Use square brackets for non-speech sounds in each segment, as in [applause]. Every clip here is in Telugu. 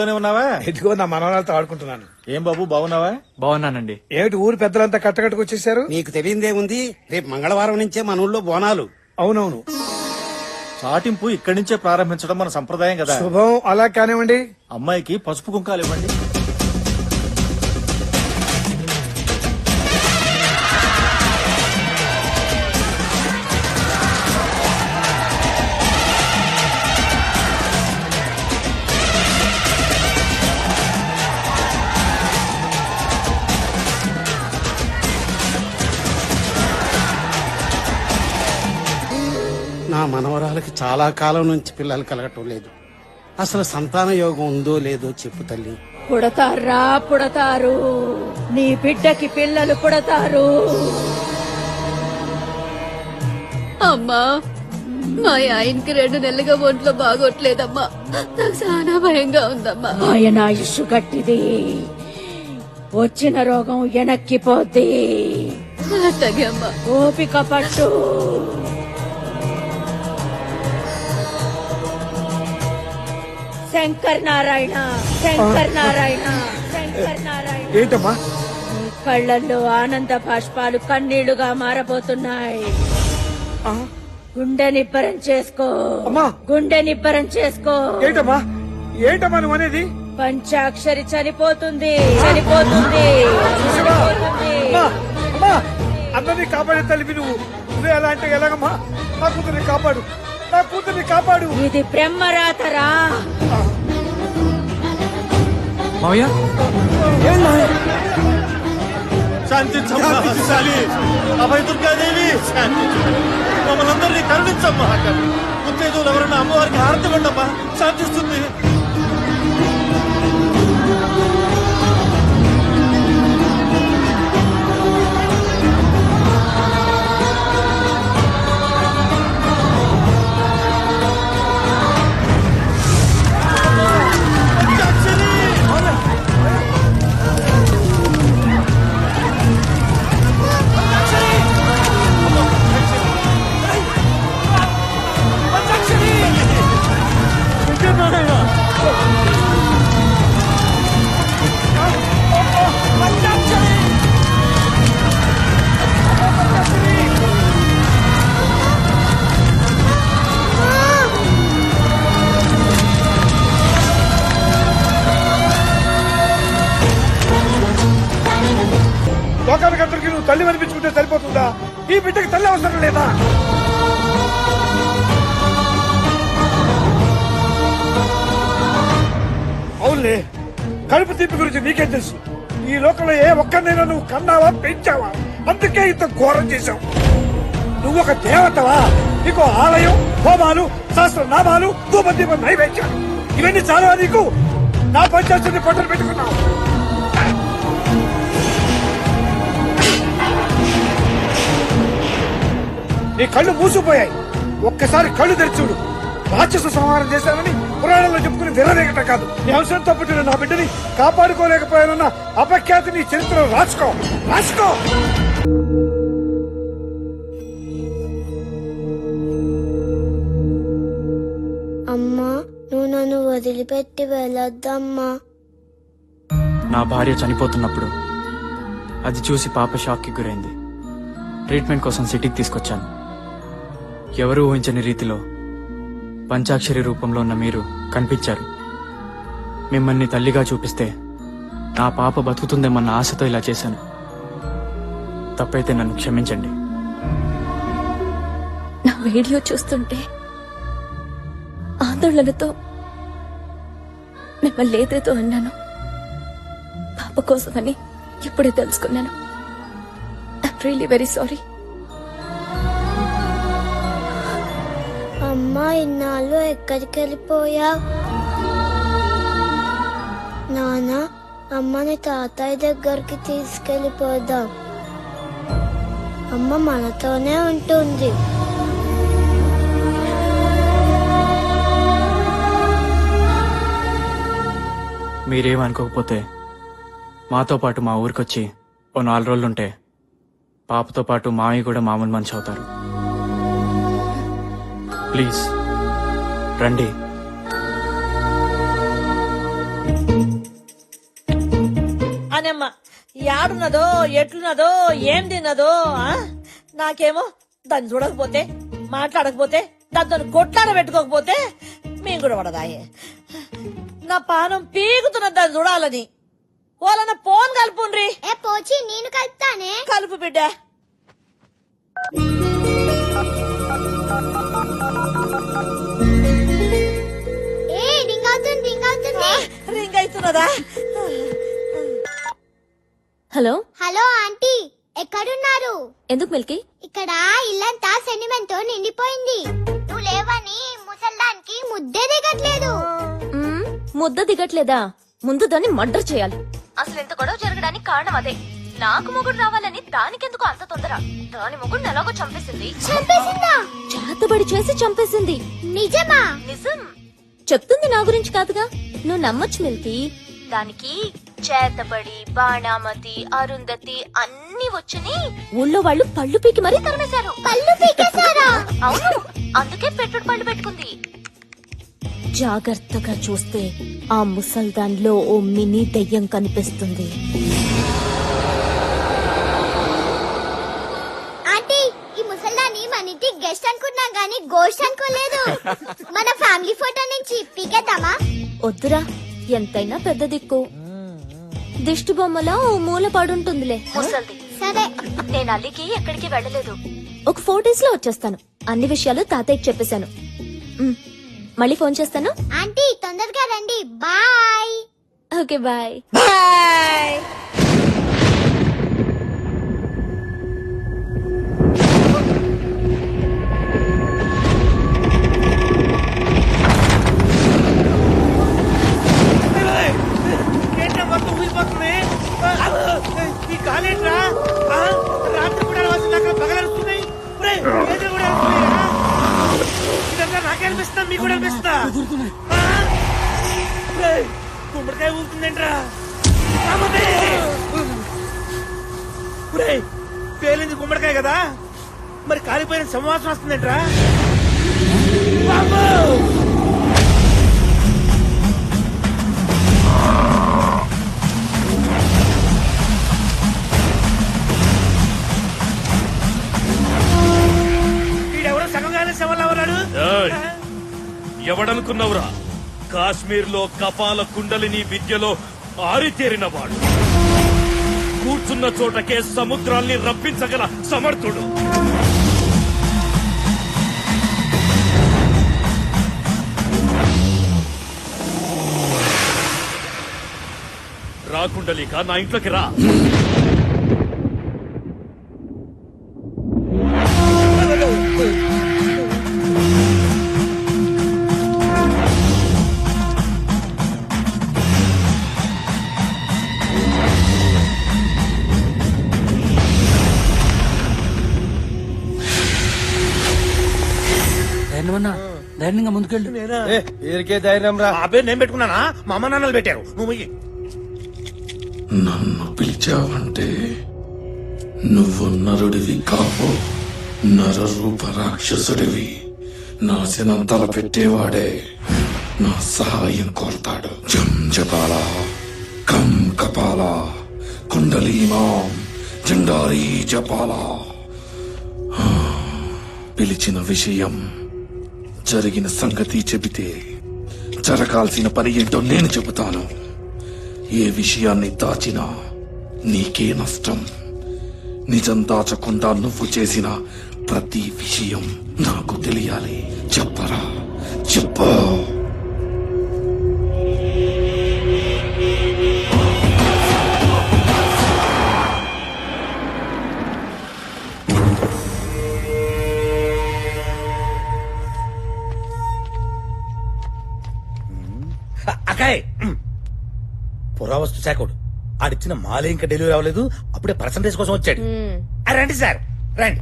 ఉన్నావా? ఇదిగో నా మనవరాలతో ఆడుకుంటున్నాను. ఏం బాబు బాగున్నావా? బాగున్నానండి. ఏమిటి ఊరు పెద్దలంతా కట్టకట్టుకు వచ్చేసారు నీకు తెలియదేముంది రేపు మంగళవారం నుంచే మన ఊళ్ళో బోనాలు. అవునవును. చాటింపు ఇక్కడి నుంచే ప్రారంభించడం మన సంప్రదాయం కదా. శుభం అలా కానివ్వండి. అమ్మాయికి పసుపు కుంకాలు ఇవ్వండి. మనవరాలకి చాలా కాలం నుంచి పిల్లలు కలగటం లేదు. అసలు సంతాన యోగం ఉందో లేదో చెప్పు తల్లి. పుడతారా పుడతారు? నీ బిడ్డకి పిల్లలు పుడతారు. అమ్మా మా ఆయనకి రెండు నెలలుగా ఒంట్లో బాగోట్లేదమ్మా. నాకు చాలా భయంగా ఉందమ్మా. ఆయన ఆయుష్ గట్టిది వచ్చిన రోగం వెనక్కిపోద్ది. అట్టగే అమ్మా. ఓపిక పట్టు. శంకర్ నారాయణ శంకర్ నారాయణ శంకర్ నారాయణ. ఏంటమ్మా? నీ కళ్ళల్లో ఆనంద బాష్పాలు కన్నీళ్ళుగా మారబోతున్నాయి. గుండె నిబ్బరం చేసుకో. అమ్మా. గుండె నిబ్బరం చేసుకో. ఏంటమ్మా? ఏంటమ్మా నువ్వు అనేది? పంచాక్షరి చనిపోతుంది. చనిపోతుంది. అందరినీ కాపాడే తల్లివి నువ్వు. నువ్వే అలా అంటే ఎలాగమ్మా? నా కూతుర్ని కాపాడు. నా కూతుర్ని కాపాడు. ఇది బ్రహ్మరాతరా? మావయ్య? శాంతించమ్మా శాలి అభయ దుర్గాదేవి. మమ్మల్ని అందరినీ కరుణించమ్మా ఉత్తేజులు ఎవరన్నా అమ్మవారికి హారతి ఉండమ్మా శాంతిస్తుంది సరిపోతుందా ఈ బిడ్డకి తల్లి అవసరం లేదా? అవునులే కడుపు తీపి గురించి నీకేం తెలుసు? ఈ లోకంలో ఏ ఒక్కరినైనా నువ్వు కన్నావా పెంచావా? అందుకే ఇంత ఘోరం చేశావు. నువ్వు ఒక దేవతవా? నీకు ఆలయం హోమాలు శాస్త్ర నామాలు ధూపదీప నైవేద్యాలు. ఇవన్నీ చాలా నీకు? నా పంచాయతీ పట్టలు పెట్టుకున్నావు. నీ కళ్ళు మూసిపోయాయి ఒక్కసారి కళ్ళు తెరిచుడు రాక్షస సంహారం చేశానని పురాణంలో చెప్పుకుని విరవేగట కాదు. నీ అంశంతో పుట్టిన నా బిడ్డని కాపాడుకోలేకపోయానన్న అపఖ్యాతి నీ చరిత్రలో రాసుకో. రాసుకో! అమ్మా నువ్వు నన్ను వదిలిపెట్టి వెళ్ళొద్దమ్మా. నా భార్య చనిపోతున్నప్పుడు అది చూసి పాప షాక్కి గురైంది. ట్రీట్మెంట్ కోసం సిటీకి తీసుకొచ్చాను. ఎవరు ఊహించని రీతిలో పంచాక్షరి రూపంలో ఉన్న మీరు కనిపించారు. మిమ్మల్ని తల్లిగా చూపిస్తే నా పాప బతుకుతుందేమన్న ఆశతో ఇలా చేశాను. తప్పైతే నన్ను క్షమించండి. నా వీడియో చూస్తుంటే ఆందోళనతో మిమ్మల్ని ఏదేదో అన్నాను. పాప కోసమని ఇప్పుడే తెలుసుకున్నాను ఐమ్ రియలీ వెరీ సారీ అమ్మ ఇన్నాళ్ళు ఎక్కడికి వెళ్ళిపోయావు? నాన్న అమ్మని తాతయ్య దగ్గరికి తీసుకెళ్ళిపోదాం. అమ్మ మనతోనే ఉంటుంది. మీరేమనుకోకపోతే మాతో పాటు మా ఊరికొచ్చి ఓ నాలుగు రోజులుంటే పాపతో పాటు మామయ్య కూడా మామూలు మనిషి అవుతారు. ప్లీజ్. రండి. అనమ్మ యాడున్నదో ఎట్లున్నదో ఏం తిన్నదో ఆ? నాకేమో దాన్ని చూడకపోతే మాట్లాడకపోతే దాంతో కొట్లాడ పెట్టుకోకపోతే మేము కూడా పడదాయే. నా పానం పీకుతున్న దాన్ని చూడాలని. వాళ్ళన్న ఫోన్ కలుపుండ్రి. ఏ పోచి నేను కలుపుతానే? కలుపు బిడ్డ. ఏ రింగ్ అవుతుంది రింగ్ అవుతుంది రింగ్ అవుతున్నదా హలో? Hello aunty. ఎక్కడున్నారు? ఎందుకు మిల్కీ? ఇక్కడ ఇల్లంతా సెంటిమెంట్తో నిండిపోయింది. నువ్వు లేవని ముసల్దానికి ముద్దే దిగట్లేదు. ముద్ద దిగట్లేదా? ముందు దాన్ని మర్డర్ చేయాలి. అసలు ఎంత గొడవ జరగడానికి కారణం అదే. నాకు మొగుడు రావాలని దానికెందుకు అంత తొందర? దాని మొగుడు ఎలాగో చంపేసింది. చంపేసిందా? చేతబడి చేసి చంపేసింది. నిజమా? నిజం. చెప్తుంది నా గురించి కాదుగా? నువ్వు నమ్మొచ్చు మిల్కీ. దానికి చేతబడి బాణామతి అరుంధతి అన్ని వచ్చని ఊళ్ళో వాళ్ళు పళ్ళు పీకి మరీ తరిమేశారు. పళ్ళు పీకేశారా? అవును. అందుకే పెట్టుడు పళ్ళు పెట్టుకుంది. జాగ్రత్తగా చూస్తే ఆ ముసల్దాన్లో ఓ మినీ దెయ్యం కనిపిస్తుంది ఆంటీ ఈ ముసల్దాన్ని మన ఇంటి గెస్ట్ అనుకున్నాం గానీ గోస్ట్ అనుకోలేదు మన ఫ్యామిలీ ఫోటో నుంచి పీకేద్దామా వద్దురా ఎంతైనా పెద్ద దిక్కు. దిష్టి బొమ్మలా ఓ మూల పడుంటుందిలే. సరే నేను అల్లికి ఎక్కడికి వెళ్ళలేదు. ఒక ఫోర్ డేస్లో వచ్చేస్తాను. అన్ని విషయాలు తాతయ్యకి చెప్పేశాను. ఉమ్, మళ్ళీ ఫోన్ చేస్తాను. ఆంటీ తొందరగా రండి. బాయ్. Okay bye. బాయ్. ఆ, ఈ కాలేంట్రా రాత్రి కూడా అలవాల్సింది అక్కడ పగలరుస్తున్నాయి ఏదో కూడా? ఇదంతా నాకే అనిపిస్తుందా మీకు కూడా? ఒరేయ్, గుమ్మడికాయ! ఒరేయ్, పేలింది గుమ్మడికాయ కదా? మరి కాలిపోయిన సంవాసం వస్తుందేంట్రా? బాబు ఎవడనుకున్నవురా కాశ్మీర్లో కపాల కుండలిని విద్యలో ఆరితేరినవాడు. కూర్చున్న చోటకే సముద్రాల్ని రప్పించగల సమర్థుడు. రాకుండలిక నా ఇంట్లోకి రా. ధైర్యంగా ముందుకెళ్ళు. వీరికే ధైర్యం రా. ఆ పేరు నేను పెట్టుకున్నానా? మా అమ్మ నాన్నలు పెట్టారు. నువ్వు. నన్ను పిలిచావంటే నువ్వు నరుడివి కావు. నరరూప రాక్షసుడివి. నాశనం తలపెట్టేవాడే నా సహాయం కోరతాడు. జం జపాల కం కపాల కుండలీమాం జండారీ జపాల. ఆ, పిలిచిన విషయం జరిగిన సంగతి చెబితే జరగాల్సిన పని ఏంటో నేను చెబుతాను. ఏ విషయాన్ని దాచినా నీకే నష్టం. నిజం దాచకుండా నువ్వు చేసిన ప్రతి విషయం నాకు తెలియాలి. చెప్పరా? చెప్పు. శాఖడు ఆడిచ్చిన మాలే ఇంకా డెలివరీ అవ్వలేదు. అప్పుడే పర్సంటేజ్ కోసం వచ్చాడు. ఆ, రండి సార్. రండి.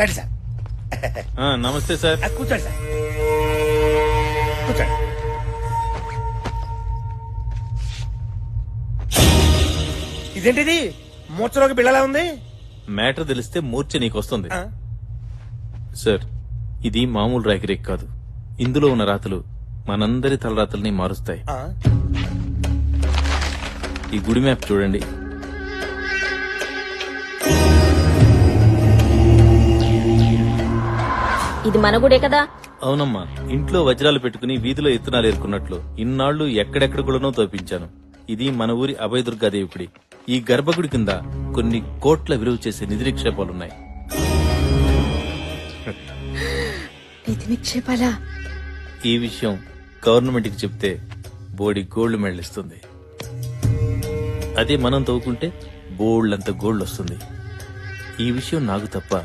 రండి సార్. నమస్తే సార్. ఆ, కూర్చోండి సార్. కూర్చోండి. ఇదేంటిది? మూర్చలోకి బిళ్ళలా ఉంది? మ్యాటర్ తెలిస్తే మూర్ఛ నీకు వస్తుంది ఆ? సార్ ఇది మామూలు రేక్ కాదు. ఇందులో ఉన్న రాతలు మనందరి తలరాతల్ని మారుస్తాయి. ఆ? ఈ గుడి మ్యాప్ చూడండి. ఇది మన గుడే కదా? అవునమ్మా ఇంట్లో వజ్రాలు పెట్టుకుని వీధిలో ఎత్తునాలు ఏరుకున్నట్లు ఇన్నాళ్ళు ఎక్కడెక్కడ కూడానో తోపించాను. ఇది మన ఊరి అభయదుర్గాదేవి గుడి ఈ గర్భగుడి కింద కొన్ని కోట్ల విలువ చేసే నిధి నిక్షేపాలున్నాయి. ఈ విషయం గవర్నమెంట్కి చెప్తే బోడి గోల్డ్ మెడల్ ఇస్తుంది అదే మనం తవ్వుకుంటే బోల్డ్ అంత గోల్డ్ వస్తుంది. ఈ విషయం నాకు తప్ప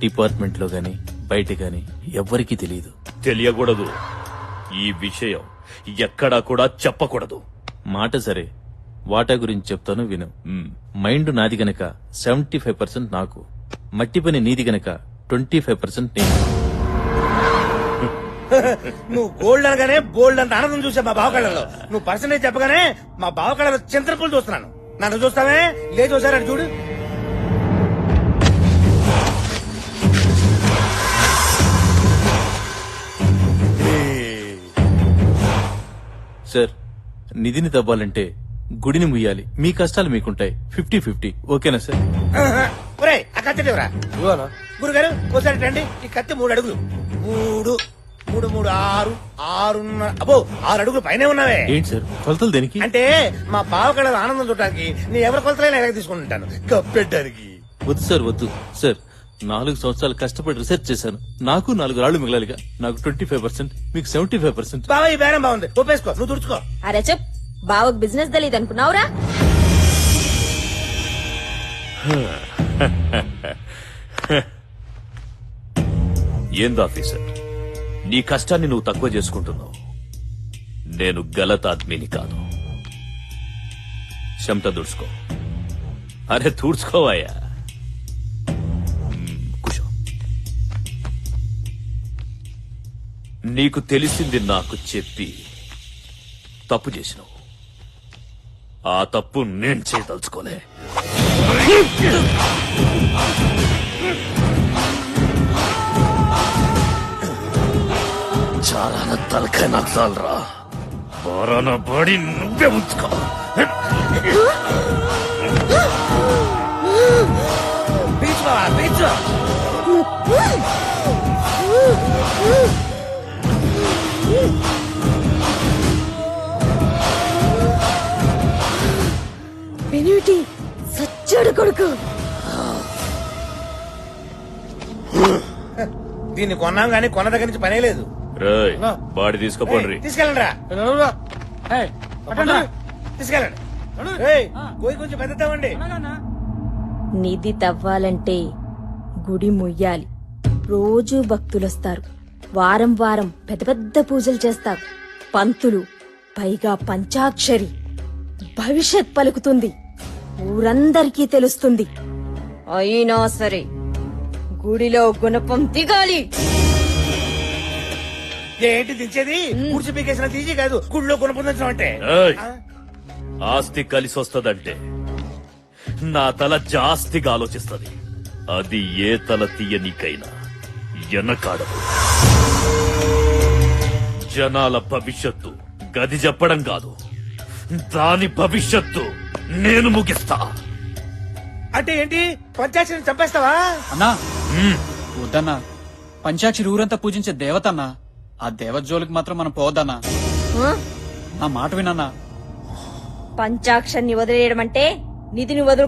డిపార్ట్మెంట్లో గాని బయట గాని ఎవ్వరికీ తెలియదు. తెలియకూడదు. ఈ విషయం ఎక్కడా కూడా చెప్పకూడదు. మాట సరే. వాటా గురించి చెప్తాను విను. మైండ్ నాది గనక సెవెంటీ ఫైవ్ పర్సెంట్ నాకు. మట్టి పని నీది గనక ట్వంటీ ఫైవ్ పర్సెంట్ నేను. నువ్వు గోల్డ్ అనగానే బోల్డ్ అంత ఆనందం చూసా మా బావకళ్ళలో నువ్వు పర్సనేజ్ చెప్పగానే మా బావకళ్ళలో చింతపూలు చూస్తున్నాను. నన్ను చూస్తావే? లే చూసారు అటు చూడు. సార్ నిధిని తవ్వాలంటే గుడిని ముయ్యాలి. మీ కష్టాలు మీకుంటాయి. Fifty fifty. ఓకేనా సార్? ఒరే ఆ కత్తి గురుగారు ఒకసారి రండి. ఈ కత్తి మూడు అడుగులు. మూడు. మూడు మూడు ఆరు ఆరున్నర అబ్బో ఆరు అడుగులు పైనే ఉన్నావే. ఏంటి సార్? కొలతలు దేనికి? అంటే మా బావకళ్ళ ఆనందం చూడటానికి నీ ఎవరి కొలతలైనా ఎలాగ తీసుకుంటాను కప్పెట్టడానికి. వద్దు సార్ వద్దు. సార్ నాలుగు సంవత్సరాలు కష్టపడి రీసెర్చ్ చేశాను. నాకు నాలుగు రాళ్ళు మిగలాలిగా. నాకు ట్వంటీ ఫైవ్ పర్సెంట్ మీకు సెవెంటీ ఫైవ్ పర్సెంట్ బావ ఈ బేరం బాగుంది. ఒప్పేసుకో నువ్వు తుడుచుకో. అరే చెప్ బావకు బిజినెస్ తెలియదు అనుకున్నావురా? [laughs] ఏంది ఆఫీసర్ నీ కష్టాన్ని నువ్వు తక్కువ చేసుకుంటున్నావు. నేను గలత్ ఆద్మీని కాదు. చెమట దుడుచుకో అరే తూడ్చుకోవాయా మ్మ్, కూర్చో. నీకు తెలిసింది నాకు చెప్పి తప్పు చేసినావు. ఆ తప్పు నేను చేయదలుచుకోలే. తలకాయ నచ్చాలరా బారాన బాడీ నువ్వే ఉంచుకో సచ్చాడు కొడుకు. దీన్ని కొన్నాం గానీ కొన్న దగ్గర నుంచి పనే లేదు. రేయ్ బాడీ తీసుకోపోండి. తీసుకెళ్ళండి రా తీసుకెళ్ళండి. ఏయ్, పోయి కొంచెం పెద్దతామండి నిధి తవ్వాలంటే గుడి ముయ్యాలి. రోజు భక్తులొస్తారు. వారం వారం పెద్ద పెద్ద పూజలు చేస్తారు. పంతులు పైగా పంచాక్షరి. భవిష్యత్ పలుకుతుంది. ఊరందరికీ తెలుస్తుంది. అయినా సరే గుడిలో గుణపం దిగాలి. ఏంటి దించేది? కూర్చి పీకేసిన తీసి కాదు గుళ్ళో కొనుక్కుందాం అంటే ఏయ్, ఆస్తి కలిసి వస్తదంటే నా తల జాస్తిగా ఆలోచిస్తది. అది ఏ తల తీయనికైనా ఎనకాడదు. జనాల భవిష్యత్తు గది చెప్పడం కాదు. దాని భవిష్యత్తు నేను ముగిస్తా. అంటే ఏంటి? పంచాక్షరిని చంపేస్తావా? అన్నా వద్దన్నా. పంచాక్షరి ఊరంతా పూజించే దేవత అన్నా. ఆ దేవత జోలికి మాత్రం మనం పోవద్దన్నా. నా మాట వినన్నా. పంచాక్షరిని వదిలేయడం అంటే నిధిని వదులు